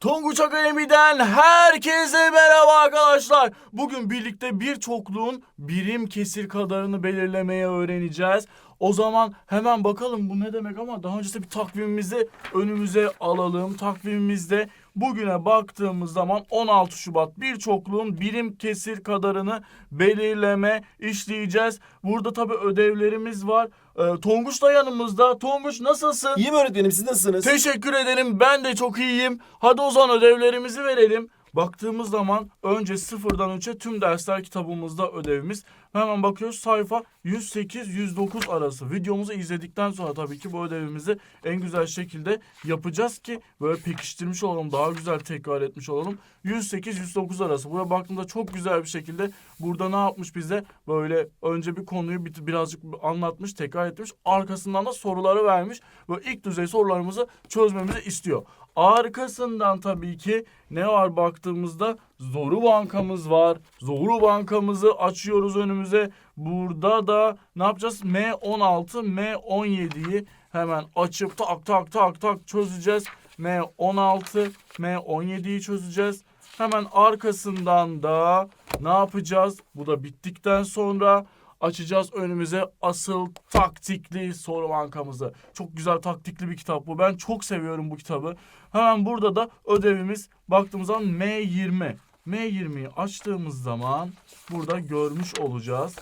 Tonguç Akademi'den herkese merhaba arkadaşlar. Bugün birlikte bir çokluğun birim kesir kadarını belirlemeye öğreneceğiz. O zaman hemen bakalım bu ne demek ama daha öncesinde bir takvimimizi önümüze alalım. Takvimimizde bugüne baktığımız zaman 16 Şubat bir çokluğun birim kesir kadarını belirleme işleyeceğiz. Burada tabii ödevlerimiz var. Ee, Tonguç da yanımızda. Tonguç nasılsın? İyiyim öğretmenim siz nasılsınız? Teşekkür ederim. Ben de çok iyiyim. Hadi o zaman ödevlerimizi verelim. Baktığımız zaman önce sıfırdan 3'e tüm dersler kitabımızda ödevimiz. Hemen bakıyoruz sayfa 108-109 arası. Videomuzu izledikten sonra tabii ki bu ödevimizi en güzel şekilde yapacağız ki böyle pekiştirmiş olalım. Daha güzel tekrar etmiş olalım. 108-109 arası. Buraya baktığımda çok güzel bir şekilde burada ne yapmış bize? Böyle önce bir konuyu bir- birazcık anlatmış, tekrar etmiş. Arkasından da soruları vermiş. Böyle ilk düzey sorularımızı çözmemizi istiyor. Arkasından tabii ki ne var baktığımızda Zoru bankamız var. Zoru bankamızı açıyoruz önümüze. Burada da ne yapacağız? M16, M17'yi hemen açıp tak tak tak tak çözeceğiz. M16, M17'yi çözeceğiz. Hemen arkasından da ne yapacağız? Bu da bittikten sonra açacağız önümüze asıl taktikli soru bankamızı. Çok güzel taktikli bir kitap bu. Ben çok seviyorum bu kitabı. Hemen burada da ödevimiz baktığımız zaman M20. M20'yi açtığımız zaman burada görmüş olacağız.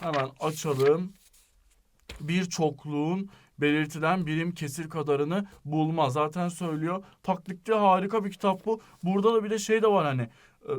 Hemen açalım. Bir çokluğun belirtilen birim kesir kadarını bulma. Zaten söylüyor. Taktikli harika bir kitap bu. Burada da bir de şey de var hani e,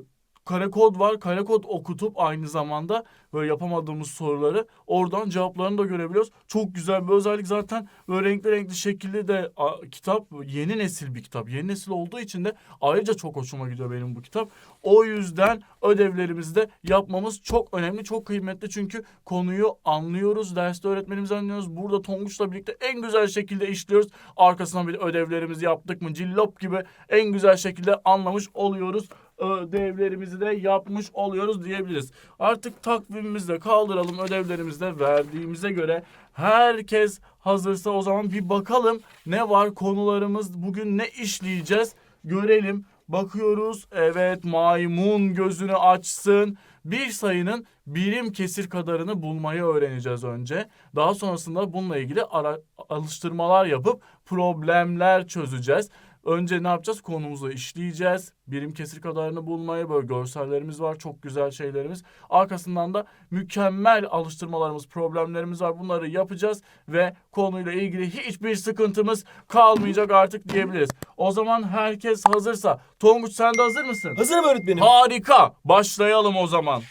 kare kod var. Kare kod okutup aynı zamanda böyle yapamadığımız soruları oradan cevaplarını da görebiliyoruz. Çok güzel bir özellik zaten böyle renkli renkli şekilde de a, kitap yeni nesil bir kitap. Yeni nesil olduğu için de ayrıca çok hoşuma gidiyor benim bu kitap. O yüzden ödevlerimizi de yapmamız çok önemli, çok kıymetli. Çünkü konuyu anlıyoruz, derste öğretmenimizi anlıyoruz. Burada Tonguç'la birlikte en güzel şekilde işliyoruz. Arkasından bir de ödevlerimizi yaptık mı cillop gibi en güzel şekilde anlamış oluyoruz ödevlerimizi de yapmış oluyoruz diyebiliriz. Artık takvimimizi de kaldıralım ödevlerimizi de verdiğimize göre herkes hazırsa o zaman bir bakalım ne var konularımız bugün ne işleyeceğiz görelim. Bakıyoruz evet maymun gözünü açsın. Bir sayının birim kesir kadarını bulmayı öğreneceğiz önce. Daha sonrasında bununla ilgili ara, alıştırmalar yapıp problemler çözeceğiz. Önce ne yapacağız? Konumuzu işleyeceğiz. Birim kesir kadarını bulmaya böyle görsellerimiz var. Çok güzel şeylerimiz. Arkasından da mükemmel alıştırmalarımız, problemlerimiz var. Bunları yapacağız ve konuyla ilgili hiçbir sıkıntımız kalmayacak artık diyebiliriz. O zaman herkes hazırsa. Tonguç sen de hazır mısın? Hazırım öğretmenim. Harika. Başlayalım o zaman.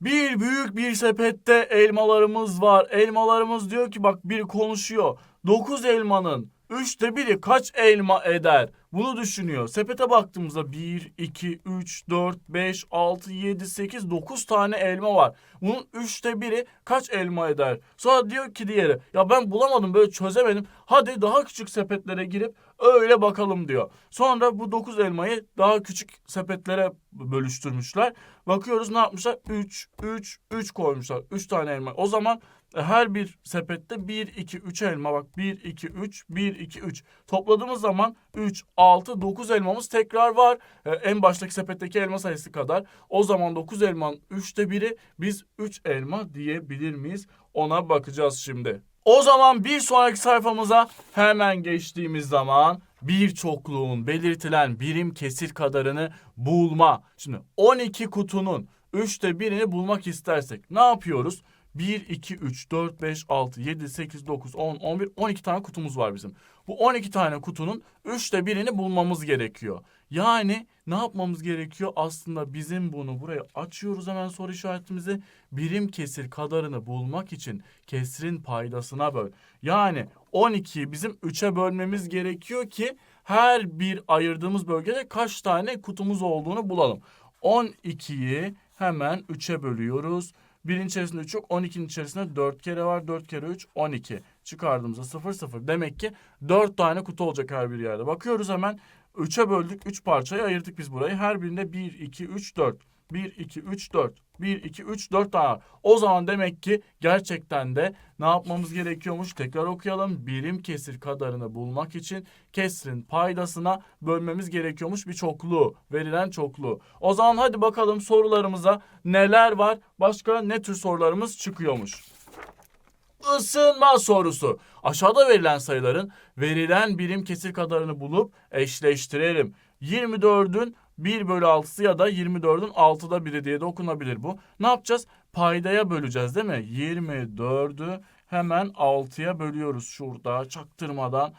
Bir büyük bir sepette elmalarımız var. Elmalarımız diyor ki bak biri konuşuyor. 9 elmanın üçte biri kaç elma eder? Bunu düşünüyor. Sepete baktığımızda 1, 2, 3, 4, 5, 6, 7, 8, 9 tane elma var. Bunun üçte biri kaç elma eder? Sonra diyor ki diğeri ya ben bulamadım böyle çözemedim. Hadi daha küçük sepetlere girip öyle bakalım diyor. Sonra bu 9 elmayı daha küçük sepetlere bölüştürmüşler. Bakıyoruz ne yapmışlar? 3, 3, 3 koymuşlar. 3 tane elma. O zaman her bir sepette 1, 2, 3 elma bak 1, 2, 3, 1, 2, 3. Topladığımız zaman 3, 6, 9 elmamız tekrar var. E, en baştaki sepetteki elma sayısı kadar. O zaman 9 elmanın 3'te biri biz 3 elma diyebilir miyiz? Ona bakacağız şimdi. O zaman bir sonraki sayfamıza hemen geçtiğimiz zaman bir çokluğun belirtilen birim kesir kadarını bulma. Şimdi 12 kutunun 3'te birini bulmak istersek ne yapıyoruz? 1, 2, 3, 4, 5, 6, 7, 8, 9, 10, 11, 12 tane kutumuz var bizim. Bu 12 tane kutunun 3'te birini bulmamız gerekiyor. Yani ne yapmamız gerekiyor? Aslında bizim bunu buraya açıyoruz hemen soru işaretimizi. Birim kesir kadarını bulmak için kesrin paydasına böl. Yani 12'yi bizim 3'e bölmemiz gerekiyor ki her bir ayırdığımız bölgede kaç tane kutumuz olduğunu bulalım. 12'yi hemen 3'e bölüyoruz. Birin içerisinde 3 yok. 12'nin içerisinde 4 kere var. 4 kere 3 12. Çıkardığımızda 0 0. Demek ki 4 tane kutu olacak her bir yerde. Bakıyoruz hemen 3'e böldük. 3 parçaya ayırdık biz burayı. Her birinde 1, 2, 3, 4. 1, 2, 3, 4. 1, 2, 3, 4 tane. O zaman demek ki gerçekten de ne yapmamız gerekiyormuş? Tekrar okuyalım. Birim kesir kadarını bulmak için kesrin paydasına bölmemiz gerekiyormuş bir çokluğu. Verilen çokluğu. O zaman hadi bakalım sorularımıza neler var? Başka ne tür sorularımız çıkıyormuş? Isınma sorusu. Aşağıda verilen sayıların verilen birim kesir kadarını bulup eşleştirelim. 24'ün 1 bölü 6'sı ya da 24'ün 6'da 1'i diye de okunabilir bu. Ne yapacağız? Paydaya böleceğiz değil mi? 24'ü hemen 6'ya bölüyoruz şurada çaktırmadan.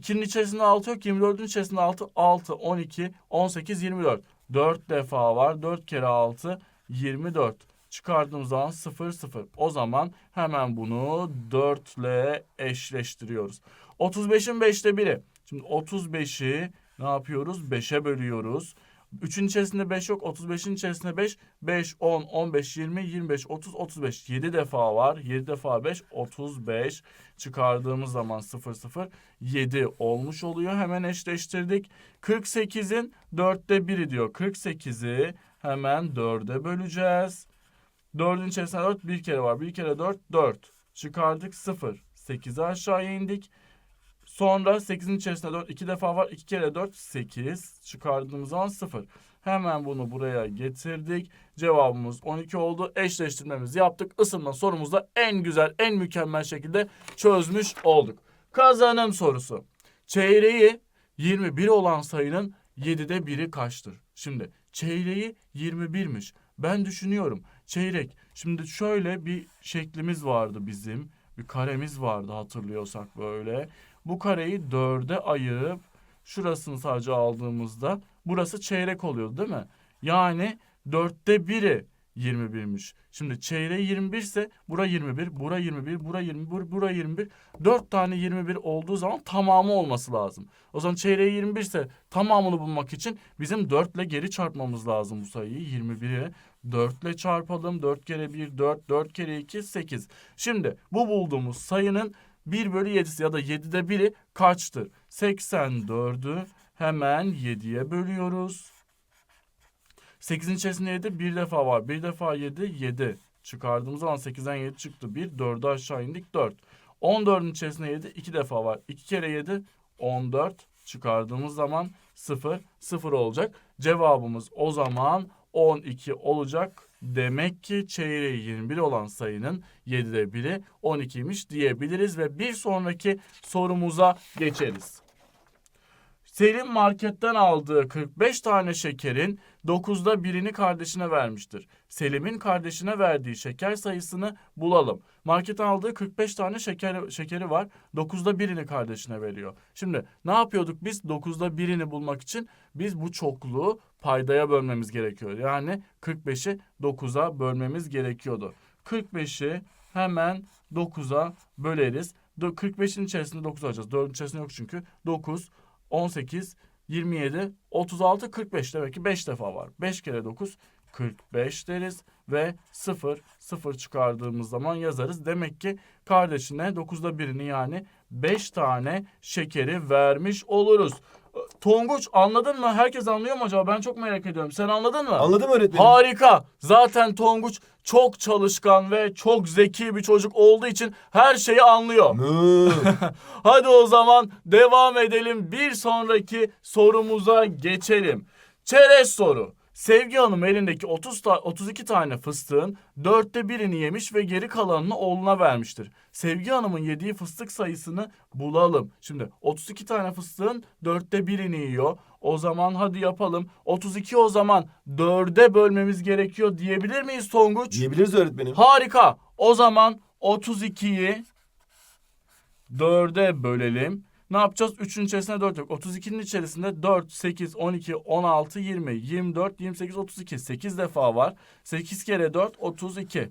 2'nin içerisinde 6 yok. 24'ün içerisinde 6. 6, 12, 18, 24. 4 defa var. 4 kere 6, 24. Çıkardığımız zaman 0, 0. O zaman hemen bunu 4 ile eşleştiriyoruz. 35'in 5'te 1'i. Şimdi 35'i ne yapıyoruz? 5'e bölüyoruz. 3'ün içerisinde 5 yok. 35'in içerisinde 5. 5, 10, 15, 20, 25, 30, 35. 7 defa var. 7 defa 5, 35. Çıkardığımız zaman 0, 0, 7 olmuş oluyor. Hemen eşleştirdik. 48'in 4'te 1'i diyor. 48'i hemen 4'e böleceğiz. 4'ün içerisinde 4 bir kere var. 1 kere 4 4. Çıkardık 0. 8'i aşağıya indik. Sonra 8'in içerisinde 4 iki defa var. 2 kere 4 8. Çıkardığımız zaman 0. Hemen bunu buraya getirdik. Cevabımız 12 oldu. Eşleştirmemizi yaptık. Isınma sorumuzda en güzel, en mükemmel şekilde çözmüş olduk. Kazanım sorusu. Çeyreği 21 olan sayının 7'de 1'i kaçtır? Şimdi çeyreği 21'miş. Ben düşünüyorum. Çeyrek. Şimdi şöyle bir şeklimiz vardı bizim. Bir karemiz vardı hatırlıyorsak böyle. Bu kareyi dörde ayırıp şurasını sadece aldığımızda burası çeyrek oluyordu değil mi? Yani dörtte biri 21'miş. Şimdi çeyreği 21 ise bura 21, bura 21, bura 21, bura 21. 4 tane 21 olduğu zaman tamamı olması lazım. O zaman çeyreği 21 ise tamamını bulmak için bizim 4 ile geri çarpmamız lazım bu sayıyı. 21'e 4 ile çarpalım. 4 kere 1 4, 4 kere 2 8. Şimdi bu bulduğumuz sayının 1 bölü 7'si ya da 7'de 1'i kaçtır? 84'ü hemen 7'ye bölüyoruz. 8'in içerisinde 7 bir defa var. Bir defa 7 7. Çıkardığımız zaman 8'den 7 çıktı. 1 4'ü aşağı indik 4. 14'ün içerisinde 7 2 defa var. 2 kere 7 14. Çıkardığımız zaman 0 0 olacak. Cevabımız o zaman 12 olacak. Demek ki çeyreği 21 olan sayının 7'de 1'i 12'ymiş diyebiliriz ve bir sonraki sorumuza geçeriz. Selim marketten aldığı 45 tane şekerin 9'da birini kardeşine vermiştir. Selim'in kardeşine verdiği şeker sayısını bulalım. Marketten aldığı 45 tane şeker, şekeri var. 9'da birini kardeşine veriyor. Şimdi ne yapıyorduk biz? 9'da birini bulmak için biz bu çokluğu paydaya bölmemiz gerekiyor. Yani 45'i 9'a bölmemiz gerekiyordu. 45'i hemen 9'a böleriz. 45'in içerisinde 9 alacağız. 4'ün içerisinde yok çünkü. 9, 18, 27, 36, 45. Demek ki 5 defa var. 5 kere 9, 45 deriz ve 0, 0 çıkardığımız zaman yazarız. Demek ki kardeşine 9'da birini yani 5 tane şekeri vermiş oluruz. Tonguç anladın mı? Herkes anlıyor mu acaba? Ben çok merak ediyorum. Sen anladın mı? Anladım öğretmenim. Harika. Zaten Tonguç çok çalışkan ve çok zeki bir çocuk olduğu için her şeyi anlıyor. Hadi o zaman devam edelim. Bir sonraki sorumuza geçelim. Çerez soru. Sevgi Hanım elindeki 30 ta 32 tane fıstığın dörtte birini yemiş ve geri kalanını oğluna vermiştir. Sevgi Hanım'ın yediği fıstık sayısını bulalım. Şimdi 32 tane fıstığın dörtte birini yiyor. O zaman hadi yapalım. 32 o zaman dörde bölmemiz gerekiyor diyebilir miyiz Tonguç? Diyebiliriz öğretmenim. Harika. O zaman 32'yi 4'e bölelim. Ne yapacağız? 3'ün içerisinde 4 yok. 32'nin içerisinde 4, 8, 12, 16, 20, 24, 28, 32. 8 defa var. 8 kere 4, 32.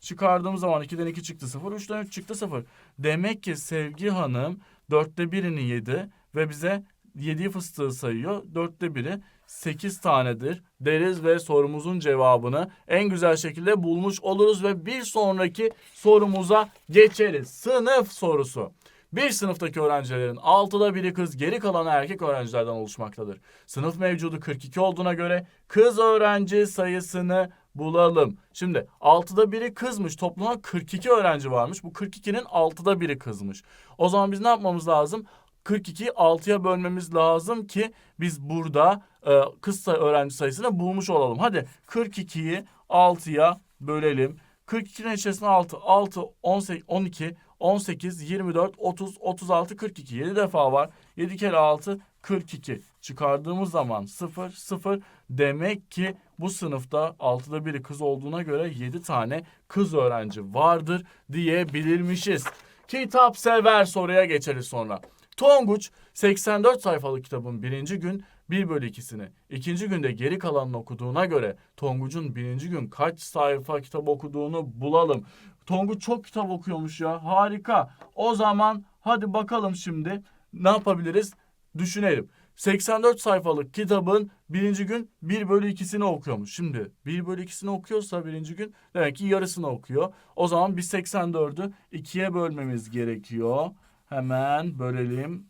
Çıkardığımız zaman 2'den 2 çıktı 0, 3'ten 3 çıktı 0. Demek ki Sevgi Hanım 4'te birini yedi ve bize yediği fıstığı sayıyor. 4'te biri 8 tanedir deriz ve sorumuzun cevabını en güzel şekilde bulmuş oluruz ve bir sonraki sorumuza geçeriz. Sınıf sorusu. Bir sınıftaki öğrencilerin 6'da biri kız, geri kalanı erkek öğrencilerden oluşmaktadır. Sınıf mevcudu 42 olduğuna göre kız öğrenci sayısını bulalım. Şimdi 6'da biri kızmış. Toplama 42 öğrenci varmış. Bu 42'nin 6'da biri kızmış. O zaman biz ne yapmamız lazım? 42'yi 6'ya bölmemiz lazım ki biz burada e, kız öğrenci sayısını bulmuş olalım. Hadi 42'yi 6'ya bölelim. 42'nin içerisinde 6, 6, 18, 12, 18, 24, 30, 36, 42. 7 defa var. 7 kere 6, 42. Çıkardığımız zaman 0, 0. Demek ki bu sınıfta 6'da biri kız olduğuna göre 7 tane kız öğrenci vardır diyebilirmişiz. Kitap sever soruya geçeriz sonra. Tonguç 84 sayfalık kitabın birinci gün 1 bölü 2'sini, ikinci günde geri kalanını okuduğuna göre Tonguç'un birinci gün kaç sayfa kitap okuduğunu bulalım. Tonguç çok kitap okuyormuş ya harika. O zaman hadi bakalım şimdi ne yapabiliriz düşünelim. 84 sayfalık kitabın birinci gün 1 bölü 2'sini okuyormuş. Şimdi 1 bölü 2'sini okuyorsa birinci gün demek ki yarısını okuyor. O zaman biz 84'ü 2'ye bölmemiz gerekiyor. Hemen bölelim.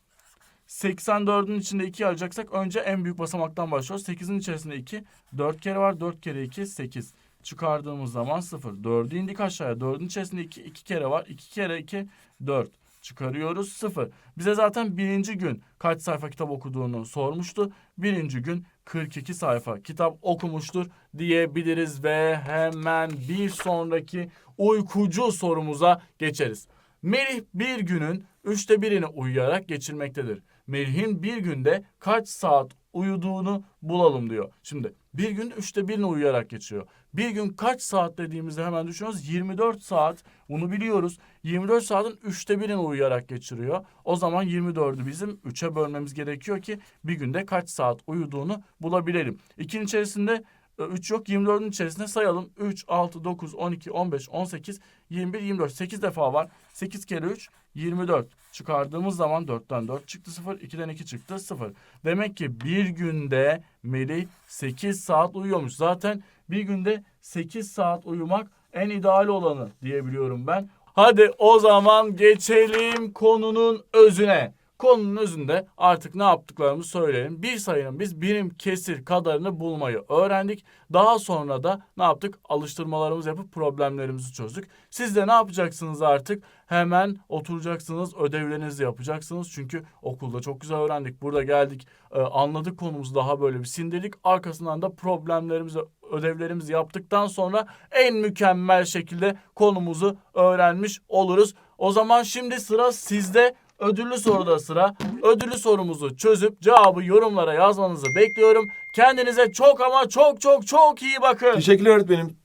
84'ün içinde 2 alacaksak önce en büyük basamaktan başlıyoruz. 8'in içerisinde 2. 4 kere var. 4 kere 2 8. Çıkardığımız zaman 0. 4'ü indik aşağıya. 4'ün içerisinde 2, 2 kere var. 2 kere 2 4. Çıkarıyoruz 0. Bize zaten birinci gün kaç sayfa kitap okuduğunu sormuştu. Birinci gün 42 sayfa kitap okumuştur diyebiliriz ve hemen bir sonraki uykucu sorumuza geçeriz. Melih bir günün üçte birini uyuyarak geçirmektedir. Melih'in bir günde kaç saat uyuduğunu bulalım diyor. Şimdi bir gün üçte birini uyuyarak geçiyor. Bir gün kaç saat dediğimizde hemen düşünüyoruz. 24 saat bunu biliyoruz. 24 saatin üçte birini uyuyarak geçiriyor. O zaman 24'ü bizim 3'e bölmemiz gerekiyor ki bir günde kaç saat uyuduğunu bulabilelim. İkinin içerisinde 3 yok 24'ün içerisinde sayalım. 3, 6, 9, 12, 15, 18, 21, 24. 8 defa var. 8 kere 3, 24. Çıkardığımız zaman 4'ten 4 çıktı 0, 2'den 2 çıktı 0. Demek ki bir günde Melih 8 saat uyuyormuş. Zaten bir günde 8 saat uyumak en ideal olanı diyebiliyorum ben. Hadi o zaman geçelim konunun özüne. Konunun özünde artık ne yaptıklarımızı söyleyelim. Bir sayının biz birim kesir kadarını bulmayı öğrendik. Daha sonra da ne yaptık? Alıştırmalarımızı yapıp problemlerimizi çözdük. Siz de ne yapacaksınız artık? Hemen oturacaksınız, ödevlerinizi yapacaksınız. Çünkü okulda çok güzel öğrendik. Burada geldik, e, anladık konumuzu daha böyle bir sindirdik. Arkasından da problemlerimizi, ödevlerimizi yaptıktan sonra en mükemmel şekilde konumuzu öğrenmiş oluruz. O zaman şimdi sıra sizde. Ödüllü soruda sıra. Ödüllü sorumuzu çözüp cevabı yorumlara yazmanızı bekliyorum. Kendinize çok ama çok çok çok iyi bakın. Teşekkürler öğretmenim.